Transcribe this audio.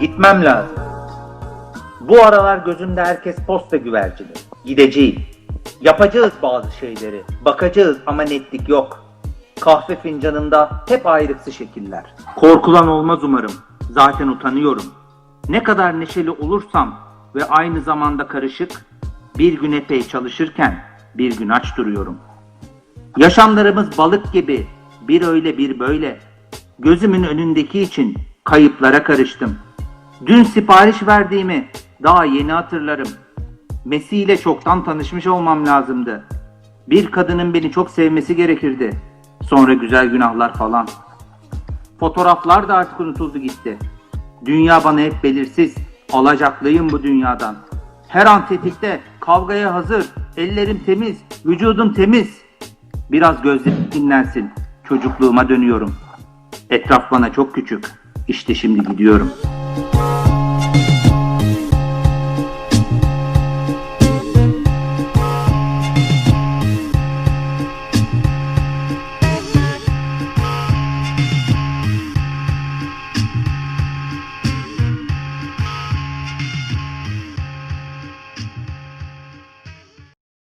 Gitmem lazım. Bu aralar gözümde herkes posta güvercini. Gideceğim. Yapacağız bazı şeyleri. Bakacağız ama netlik yok. Kahve fincanında hep ayrıksı şekiller. Korkulan olmaz umarım. Zaten utanıyorum. Ne kadar neşeli olursam ve aynı zamanda karışık, bir gün epey çalışırken bir gün aç duruyorum. Yaşamlarımız balık gibi, bir öyle bir böyle. Gözümün önündeki için kayıplara karıştım. Dün sipariş verdiğimi daha yeni hatırlarım. Messi ile çoktan tanışmış olmam lazımdı. Bir kadının beni çok sevmesi gerekirdi. Sonra güzel günahlar falan. Fotoğraflar da artık unutuldu gitti. Dünya bana hep belirsiz. Alacaklıyım bu dünyadan. Her an tetikte, kavgaya hazır. Ellerim temiz, vücudum temiz. Biraz gözlerim dinlensin. Çocukluğuma dönüyorum. Etraf bana çok küçük. İşte şimdi gidiyorum.